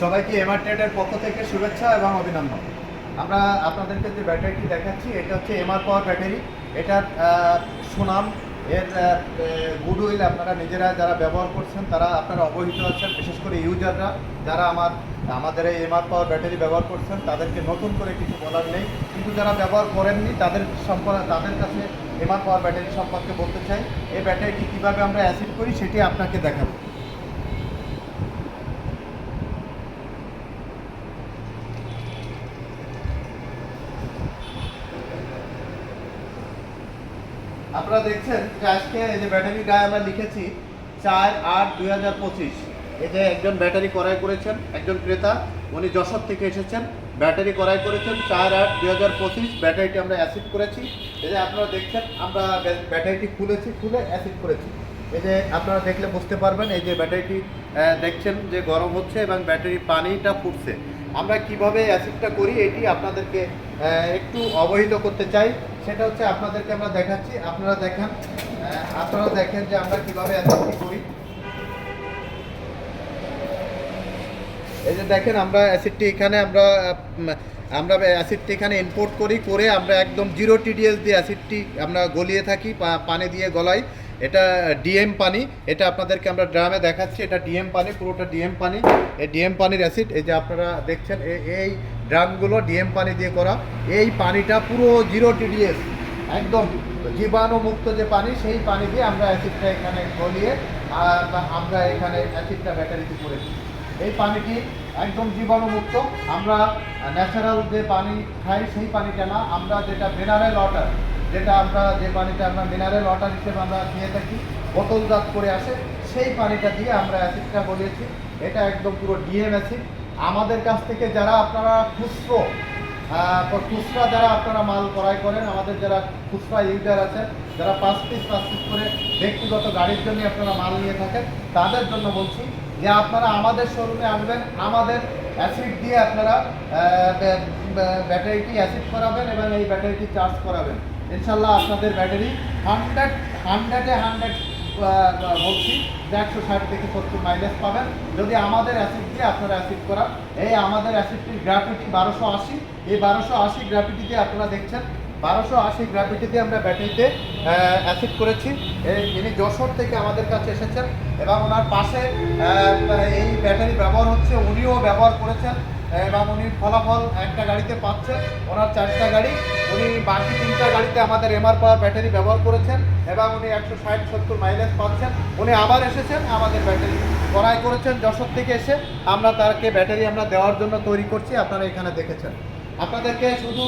সবাইকে এমআর এমআরটেটের পক্ষ থেকে শুভেচ্ছা এবং অভিনন্দন। আমরা আপনাদেরকে যে ব্যাটারিটি দেখাচ্ছি, এটা হচ্ছে এমআর পাওয়ার ব্যাটারি। এটার সুনাম, এর গুডউইল আপনারা নিজেরা যারা ব্যবহার করছেন, তারা আপনারা অবহিত আছেন, বিশেষ করে ইউজাররা যারা আমার, আমাদের এই এমআর পাওয়ার ব্যাটারি ব্যবহার করছেন, তাদেরকে নতুন করে কিছু বলার নেই। কিন্তু যারা ব্যবহার করেননি, তাদের সম্পর্কে তাদের কাছে এমআর পাওয়ার ব্যাটারি সম্পর্কে বলতে চাই। এই ব্যাটারিটি কীভাবে আমরা অ্যাসিড করি, সেটি আপনাকে দেখাবো। আপনারা দেখছেন যে আজকে এই যে ব্যাটারি গায়ে আমরা লিখেছি চার আট দুই হাজার পঁচিশ। এই যে একজন ব্যাটারি ক্রয় করেছেন, একজন ক্রেতা, উনি যশোর থেকে এসেছেন, ব্যাটারি ক্রয় করেছেন চার আট দুই হাজার পঁচিশ, ব্যাটারিটি আমরা অ্যাসিড করেছি। এই যে আপনারা দেখছেন, আমরা ব্যাটারিটি খুলেছি, খুলে অ্যাসিড করেছি। এই যে আপনারা দেখলে বুঝতে পারবেন, এই যে ব্যাটারিটি দেখছেন যে গরম হচ্ছে এবং ব্যাটারি পানিটা ফুটছে। আমরা কীভাবে অ্যাসিডটা করি এটি আপনাদেরকে একটু অবহিত করতে চাই। সেটা হচ্ছে আপনাদেরকে আমরা দেখাচ্ছি। আপনারা দেখেন আপনারা দেখেন যে আমরা কীভাবে অ্যাসিডটি করি। এই যে দেখেন, আমরা অ্যাসিডটি এখানে, আমরা আমরা অ্যাসিডটি এখানে ইম্পোর্ট করি, করে আমরা একদম জিরো টিডিএস দিয়ে অ্যাসিডটি আমরা গলিয়ে থাকি পানি দিয়ে গলাই। এটা ডিএম পানি, এটা আপনাদেরকে আমরা ড্রামে দেখাচ্ছি, এটা ডিএম পানি, পুরোটা ডিএম পানি। এই ডিএম পানির অ্যাসিড, এই যে আপনারা দেখছেন এই ড্রামগুলো ডিএম পানি দিয়ে করা। এই পানিটা পুরো জিরো টিডিএস একদম জীবাণুমুক্ত যে পানি, সেই পানি দিয়ে আমরা অ্যাসিডটা এখানে গলিয়ে আমরা এখানে অ্যাসিডটা ব্যাটারিতে করেছি এই পানিটি একদম জীবাণুমুক্ত, আমরা ন্যাচারাল যে পানি খাই, সেই পানিটা না, আমরা যেটা মিনারেল ওয়াটার যেটা আমরা যে পানিটা আমরা মিনারেল ওয়াটার হিসেবে আমরা নিয়ে থাকি বোতলজাত করে আসে, সেই পানিটা দিয়ে আমরা অ্যাসিডটা বলিয়েছি এটা একদম পুরো ডিএম অ্যাসিড আমাদের কাছ থেকে যারা আপনারা খুচরো খুচরা যারা আপনারা মাল ক্রয় করেন, আমাদের যারা খুচরা ইউজার আছেন, যারা পাঁচ পিস পাঁচ পিস করে ব্যক্তিগত গাড়ির জন্য আপনারা মাল নিয়ে থাকেন, তাদের জন্য বলছি যে আপনারা আমাদের শোরুমে আসবেন, আমাদের অ্যাসিড দিয়ে আপনারা ব্যাটারিটি অ্যাসিড করাবেন এবং এই ব্যাটারিটি চার্জ করাবেন। ইনশাল্লাহ আপনাদের ব্যাটারি হান্ড্রেড হান্ড্রেডে হান্ড্রেড বলছি, একশো ষাট থেকে সত্তর মাইলেজ পাবেন। যদি আমাদের অ্যাসিড দিয়ে আপনারা অ্যাসিড করান, এই আমাদের অ্যাসিডটির গ্রাফিটি বারোশো আশি, এই বারোশো আশি গ্রাফিটি দিয়ে আপনারা দেখছেন, বারোশো আশি গ্রাফিটি দিয়ে আমরা ব্যাটারিতে অ্যাসিড করেছি। এই ইনি যশোর থেকে আমাদের কাছে এসেছেন এবং ওনার পাশে এই ব্যাটারি ব্যবহার হচ্ছে, উনিও ব্যবহার করেছেন। এবং উনি ফলাফল একটা গাড়িতে পাচ্ছে, ওনার চারটা গাড়ি। উনি বাকি তিনটা গাড়িতে আমাদের এমআর পাওয়ার ব্যাটারি ব্যবহার করেছেন। এবং উনি একশো ষাট, সত্তর মাইলেজ পাচ্ছেন। উনি আবার এসেছেন, আমাদের ব্যাটারি ক্রয় করেছেন, যশোর থেকে এসে আমরা তাকে ব্যাটারি আমরা দেওয়ার জন্য তৈরি করছি, আপনারা এখানে দেখেছেন। আপনাদেরকে শুধু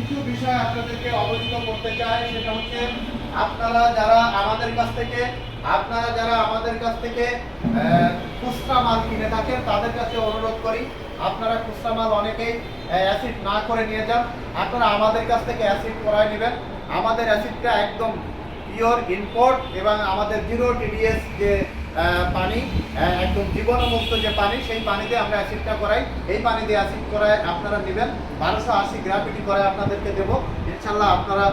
কিছু বিষয় আপনাদেরকে অবহিত করতে চাই, সেটা হচ্ছে আপনারা যারা আমাদের কাছ থেকে, আপনারা যারা আমাদের কাছ থেকে খুচরা মাল কিনে থাকেন, তাদের কাছে অনুরোধ করি, আপনারা খুচরা মাল অনেকেই অ্যাসিড না করে নিয়ে যান। আপনারা আমাদের কাছ থেকে অ্যাসিড করায় নেবেন। আমাদের অ্যাসিডটা একদম পিওর ইম্পোর্ট এবং আমাদের জিরো টিডিএস যে পানি একদম জীবাণুমুক্ত যে পানি, সেই পানিতে আমরা অ্যাসিডটা করাই। এই পানি দিয়ে অ্যাসিড করায় আপনারা নেবেন। বারোশো আশি গ্রাফিটি করায় আপনাদেরকে দেবো। ইনশাল্লাহ আপনারা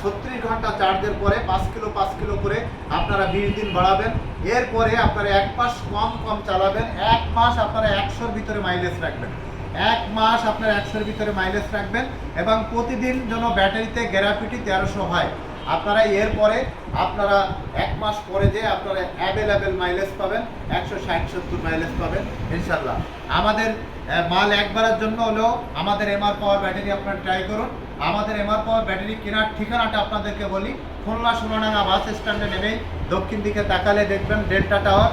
ছত্রিশ ঘণ্টা চার্জের পরে পাঁচ কিলো পাঁচ কিলো করে আপনারা বিশ দিন বাড়াবেন। এরপরে আপনারা এক মাস কম কম চালাবেন। এক মাস আপনারা একশোর ভিতরে মাইলেজ রাখবেন। এক মাস আপনার একশোর ভিতরে মাইলেজ রাখবেন এবং প্রতিদিন যেন ব্যাটারিতে গ্রাফিটি তেরোশো হয়। আপনারা এরপরে আপনারা এক মাস পরে যে আপনারা অ্যাভেলেবেল মাইলেজ পাবেন, একশো ষাট সত্তর মাইলেজ পাবেন ইনশাল্লাহ আমাদের মাল একবারের জন্য হলেও আমাদের এমআর পাওয়ার ব্যাটারি আপনারা ট্রাই করুন। আমাদের এমআর পাওয়ার ব্যাটারি কেনার ঠিকানাটা আপনাদেরকে বলি। খুলনা সোনাডাঙ্গা বাস স্ট্যান্ডে নেমেই দক্ষিণ দিকে তাকালে দেখবেন ডেল্টা টাওয়ার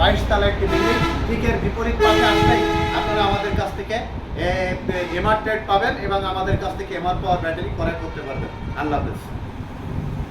বাইশ তালা একটি বিল্ডিং ঠিক এর বিপরীত পাশে আসলেই আপনারা আমাদের কাছ থেকে এমআর ট্রেড পাবেন এবং আমাদের কাছ থেকে এমআর পাওয়ার ব্যাটারি ক্রয় করতে পারবেন। আল্লাহ হাফেজ।